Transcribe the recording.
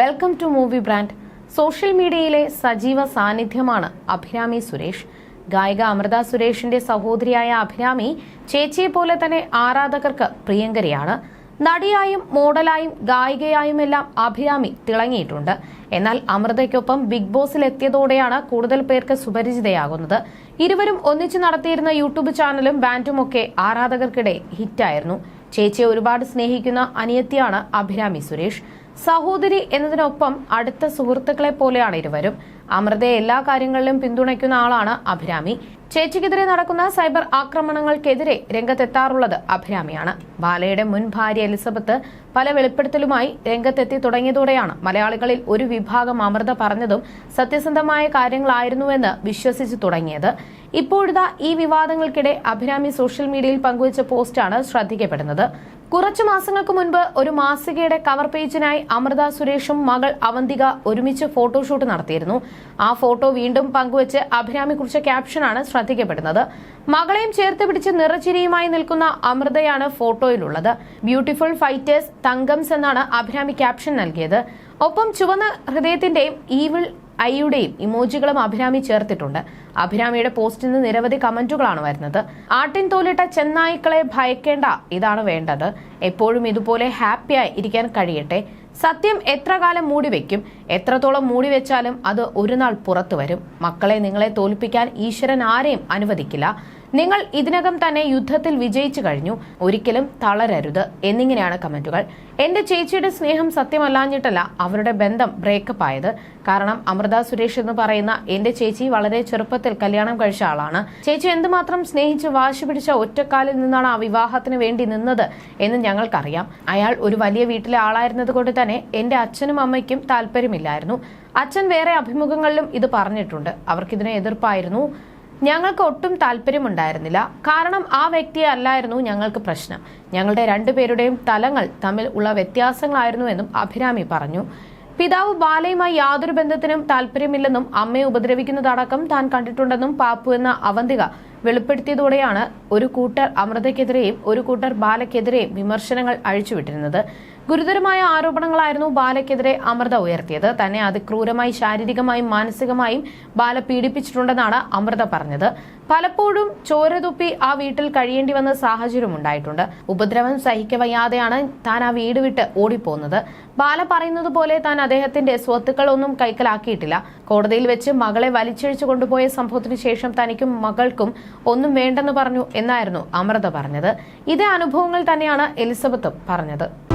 Welcome to movie brand social മീഡിയയിലെ സജീവ സാന്നിധ്യമാണ് അഭിരാമി സുരേഷ്. ഗായിക അമൃത സുരേഷിന്റെ സഹോദരിയായ അഭിരാമി ചേച്ചിയെ പോലെ തന്നെ ആരാധകർക്ക് പ്രിയങ്കരിയാണ്. നടിയായും മോഡലായും ഗായികയായുമെല്ലാം അഭിരാമി തിളങ്ങിയിട്ടുണ്ട്. എന്നാൽ അമൃതയ്ക്കൊപ്പം ബിഗ് ബോസിൽ എത്തിയതോടെയാണ് കൂടുതൽ പേർക്ക് സുപരിചിതയാകുന്നത്. ഇരുവരും ഒന്നിച്ചു നടത്തിയിരുന്ന യൂട്യൂബ് ചാനലും ബാൻഡും ഒക്കെ ആരാധകർക്കിടെ ഹിറ്റായിരുന്നു. ചേച്ചിയെ ഒരുപാട് സ്നേഹിക്കുന്ന അനിയത്തിയാണ് അഭിരാമി സുരേഷ്. സഹോദരി എന്നതിനൊപ്പം അടുത്ത സുഹൃത്തുക്കളെ പോലെയാണ് ഇരുവരും. അമൃതയെ എല്ലാ കാര്യങ്ങളിലും പിന്തുണയ്ക്കുന്ന ആളാണ് അഭിരാമി. ചേച്ചിക്കെതിരെ നടക്കുന്ന സൈബർ ആക്രമണങ്ങൾക്കെതിരെ രംഗത്തെത്താറുള്ളത് അഭിരാമിയാണ്. ബാലയുടെ മുൻ ഭാര്യ എലിസബത്ത് പല വെളിപ്പെടുത്തലുമായി രംഗത്തെത്തി തുടങ്ങിയതോടെയാണ് മലയാളികളിൽ ഒരു വിഭാഗം അമൃത പറഞ്ഞതും സത്യസന്ധമായ കാര്യങ്ങളായിരുന്നുവെന്ന് വിശ്വസിച്ചു തുടങ്ങിയത്. ഇപ്പോഴിതാ ഈ വിവാദങ്ങൾക്കിടെ അഭിരാമി സോഷ്യൽ മീഡിയയിൽ പങ്കുവച്ച പോസ്റ്റാണ് ശ്രദ്ധിക്കപ്പെടുന്നത്. കുറച്ചു മാസങ്ങൾക്ക് മുൻപ് ഒരു മാസികയുടെ കവർ പേജിനായി അമൃത സുരേഷും മകൾ അവന്തിക ഒരുമിച്ച് ഫോട്ടോഷൂട്ട് നടത്തിയിരുന്നു. ആ ഫോട്ടോ വീണ്ടും പങ്കുവച്ച് അഭിരാമി കുറിച്ച ക്യാപ്ഷനാണ് ശ്രദ്ധിക്കപ്പെടുന്നത്. മകളെയും ചേർത്ത് പിടിച്ച് നിറച്ചിരിയുമായി നിൽക്കുന്ന അമൃതയാണ് ഫോട്ടോയിലുള്ളത്. ബ്യൂട്ടിഫുൾ ഫൈറ്റേഴ്സ് തങ്കംസ് എന്നാണ് അഭിരാമി ക്യാപ്ഷൻ നൽകിയത്. ഒപ്പം ചുവന്ന ഹൃദയത്തിന്റെയും ഈവിൾ ഐയുടെയും ഇമോജികളും അഭിരാമി ചേർത്തിട്ടുണ്ട്. അഭിരാമിയുടെ പോസ്റ്റിൽ നിന്ന് നിരവധി കമന്റുകളാണ് വരുന്നത്. ആട്ടിൻ തോലിട്ട ചെന്നായ്ക്കളെ ഭയക്കേണ്ട ഇതാണ് വേണ്ടത്. എപ്പോഴും ഇതുപോലെ ഹാപ്പിയായി ഇരിക്കാൻ കഴിയട്ടെ. സത്യം എത്ര കാലം മൂടി വെക്കും എത്രത്തോളം മൂടി വെച്ചാലും അത് ഒരു നാൾ പുറത്തു വരും. മക്കളെ നിങ്ങളെ തോൽപ്പിക്കാൻ ഈശ്വരൻ ആരെയും അനുവദിക്കില്ല. നിങ്ങൾ ഇതിനകം തന്നെ യുദ്ധത്തിൽ വിജയിച്ചു കഴിഞ്ഞു. ഒരിക്കലും തളരരുത്. എന്നിങ്ങനെയാണ് കമന്റുകൾ. എന്റെ ചേച്ചിയുടെ സ്നേഹം സത്യമല്ലാഞ്ഞിട്ടല്ല അവരുടെ ബന്ധം ബ്രേക്കപ്പ് ആയത്. കാരണം അമൃത സുരേഷ് എന്ന് പറയുന്ന എന്റെ ചേച്ചി വളരെ ചെറുപ്പത്തിൽ കല്യാണം കഴിച്ച ആളാണ്. ചേച്ചി എന്തുമാത്രം സ്നേഹിച്ച് വാശി പിടിച്ച ഒറ്റക്കാലിൽ നിന്നാണ് ആ വിവാഹത്തിന് വേണ്ടി നിന്നത് എന്ന് ഞങ്ങൾക്കറിയാം. അയാൾ ഒരു വലിയ വീട്ടിലെ ആളായിരുന്നത് കൊണ്ട് തന്നെ എന്റെ അച്ഛനും അമ്മയ്ക്കും താല്പര്യമില്ലായിരുന്നു. അച്ഛൻ വേറെ അഭിമുഖങ്ങളിലും ഇത് പറഞ്ഞിട്ടുണ്ട്. അവർക്കിതിനെ എതിർപ്പായിരുന്നു. ഞങ്ങൾക്ക് ഒട്ടും താല്പര്യമുണ്ടായിരുന്നില്ല. കാരണം ആ വ്യക്തിയെ അല്ലായിരുന്നു ഞങ്ങൾക്ക് പ്രശ്നം. ഞങ്ങളുടെ രണ്ടുപേരുടെയും തലങ്ങൾ തമ്മിൽ ഉള്ള വ്യത്യാസങ്ങളായിരുന്നുവെന്നും അഭിരാമി പറഞ്ഞു. പിതാവ് ബാലയുമായി യാതൊരു ബന്ധത്തിനും താല്പര്യമില്ലെന്നും അമ്മയെ ഉപദ്രവിക്കുന്നതടക്കം താൻ കണ്ടിട്ടുണ്ടെന്നും പാപ്പു എന്ന അവന്തിക വെളിപ്പെടുത്തിയതോടെയാണ് ഒരു കൂട്ടർ അമൃതയ്ക്കെതിരെയും ഒരു കൂട്ടർ ബാലയ്ക്കെതിരെയും വിമർശനങ്ങൾ അഴിച്ചുവിട്ടിരുന്നത്. ഗുരുതരമായ ആരോപണങ്ങളായിരുന്നു ബാലയ്ക്കെതിരെ അമൃത ഉയർത്തിയത്. തന്നെ അതിക്രൂരമായി ശാരീരികമായും മാനസികമായും ബാല പീഡിപ്പിച്ചിട്ടുണ്ടെന്നാണ് അമൃത പറഞ്ഞത്. പലപ്പോഴും ചോരതുപ്പി ആ വീട്ടിൽ കഴിയേണ്ടി വന്ന സാഹചര്യം ഉണ്ടായിട്ടുണ്ട്. ഉപദ്രവം സഹിക്കവയ്യാതെയാണ് താൻ ആ വീട് വിട്ട് ഓടിപ്പോകുന്നത്. ബാല പറയുന്നത് പോലെ താൻ അദ്ദേഹത്തിന്റെ സ്വത്തുക്കളൊന്നും കൈക്കലാക്കിയിട്ടില്ല. കോടതിയിൽ വെച്ച് മകളെ വലിച്ചിഴിച്ചു കൊണ്ടുപോയ സംഭവത്തിന് ശേഷം തനിക്കും മകൾക്കും ഒന്നും വേണ്ടെന്ന് പറഞ്ഞു എന്നായിരുന്നു അമൃത പറഞ്ഞത്. ഇതേ അനുഭവങ്ങൾ തന്നെയാണ് എലിസബത്തും പറഞ്ഞത്.